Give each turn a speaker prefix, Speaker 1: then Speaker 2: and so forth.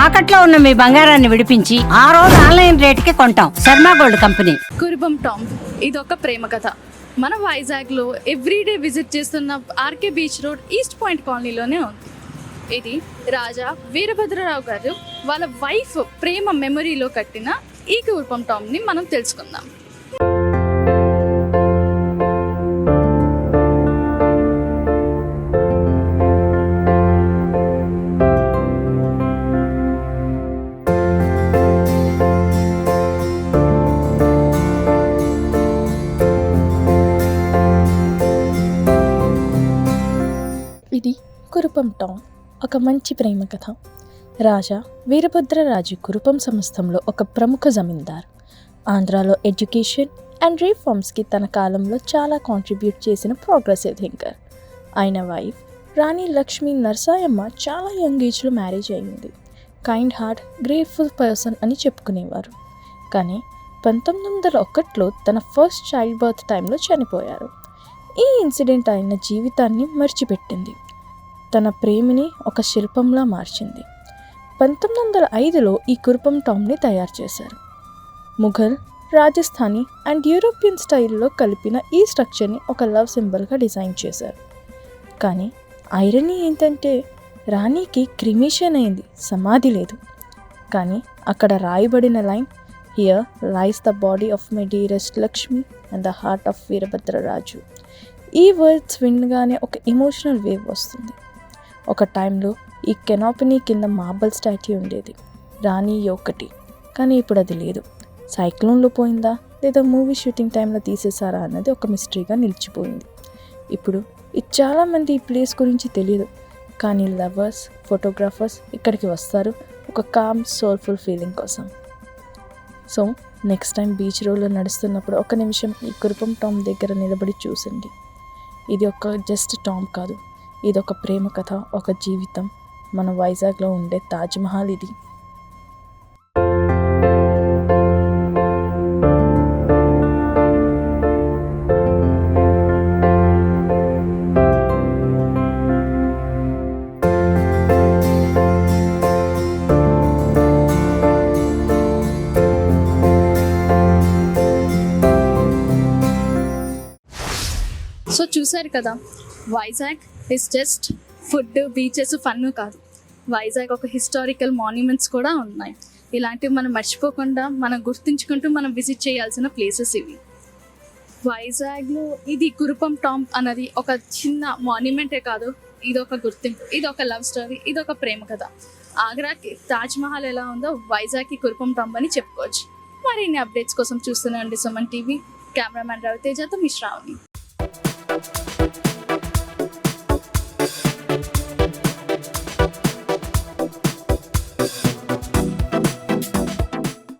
Speaker 1: తాకట్లో ఉన్న మీ బంగారాన్ని విడిపించి ఆ రోజు ఆన్లైన్ రేట్కి కొంటాం. Sharma gold company.
Speaker 2: కురుబం టామ్ ఇది ఒక ప్రేమ కథ. మన వైజాగ్లో ఎవ్రీడే విజిట్ చేస్తున్న RK beach road east point కాలనీలోనే ఉంది. ఇది రాజా వీరభద్రరావు గారు వాళ్ళ వైఫ్ ప్రేమ మెమరీలో కట్టిన ఈ కురుపం టామ్ని మనం తెలుసుకుందాం.
Speaker 3: కురుపం టౌన్ ఒక మంచి ప్రేమ కథ. రాజా వీరభద్రరాజు కురుపం సంస్థంలో ఒక ప్రముఖ జమీందార్. ఆంధ్రాలో ఎడ్యుకేషన్ అండ్ రీఫార్మ్స్కి తన కాలంలో చాలా కాంట్రిబ్యూట్ చేసిన ప్రోగ్రెసివ్ థింకర్ ఆయన వైఫ్ రాణి లక్ష్మీ నరసాయమ్మ చాలా యంగ్ ఏజ్లో మ్యారేజ్ అయింది. కైండ్ హార్ట్ గ్రేట్ఫుల్ పర్సన్ అని చెప్పుకునేవారు. కానీ పంతొమ్మిది వందల ఒకటిలో తన ఫస్ట్ చైల్డ్ బర్త్ టైంలో చనిపోయారు. ఈ ఇన్సిడెంట్ ఆయన జీవితాన్ని మర్చిపెట్టింది. తన ప్రేమిని ఒక శిల్పంలా మార్చింది. పంతొమ్మిది వందల ఐదులో ఈ కురుపం టామ్ని తయారు చేశారు. ముఘల్ రాజస్థానీ అండ్ యూరోపియన్ స్టైల్లో కలిపిన ఈ స్ట్రక్చర్ని ఒక లవ్ సింబల్గా డిజైన్ చేశారు. కానీ ఐరనీ ఏంటంటే రాణికి క్రిమిషన్ అయింది సమాధి లేదు. కానీ అక్కడ రాయబడిన line here lies the body of my dearest Lakshmi and the heart of Veerabhadraraju ఈ వర్డ్స్ వినగానే ఒక ఎమోషనల్ వేవ్ వస్తుంది. ఒక టైంలో ఈ కెనాపినీ కింద మార్బల్ స్టాచ్యూ ఉండేది. రాణి ఒకటి కానీ ఇప్పుడు అది లేదు. సైక్లోన్లో పోయిందా? లేదా మూవీ షూటింగ్ టైంలో తీసేసారా అన్నది ఒక మిస్టరీగా నిలిచిపోయింది. ఇప్పుడు ఇది చాలామంది ఈ ప్లేస్ గురించి తెలియదు. కానీ లవర్స్ ఫోటోగ్రాఫర్స్ ఇక్కడికి వస్తారు ఒక కామ్ సోల్ఫుల్ ఫీలింగ్ కోసం. సో నెక్స్ట్ టైం బీచ్ రోడ్లో నడుస్తున్నప్పుడు ఒక నిమిషం ఈ కురుపం టామ్ దగ్గర నిలబడి చూసండి. ఇది ఒక జస్ట్ టామ్ కాదు. ఇది ఒక ప్రేమ కథ ఒక జీవితం. మన వైజాగ్లో ఉండే తాజ్మహల్ ఇది.
Speaker 2: సో చూసారు కదా Vizag is just food beaches fun కాదు. వైజాగ్ ఒక హిస్టారికల్ మాన్యుమెంట్స్ కూడా ఉన్నాయి. ఇలాంటివి మనం మర్చిపోకుండా మనం గుర్తుంచుకుంటూ మనం విజిట్ చేయాల్సిన ప్లేసెస్ ఇవి. వైజాగ్లో ఇది కురుపం టాంప్ అన్నది ఒక చిన్న మాన్యుమెంటే కాదు. ఇది ఒక గుర్తింపు ఇది ఒక లవ్ స్టోరీ ఇది ఒక ప్రేమ కథ. ఆగ్రాకి తాజ్మహల్ ఎలా ఉందో వైజాగ్కి కురుపం టాంప్ అని చెప్పుకోవచ్చు. మరిన్ని అప్డేట్స్ కోసం చూస్తూనే ఉండి సుమన్ టీవీ. కెమెరామ్యాన్ రవితేజతో మిశ్రావణి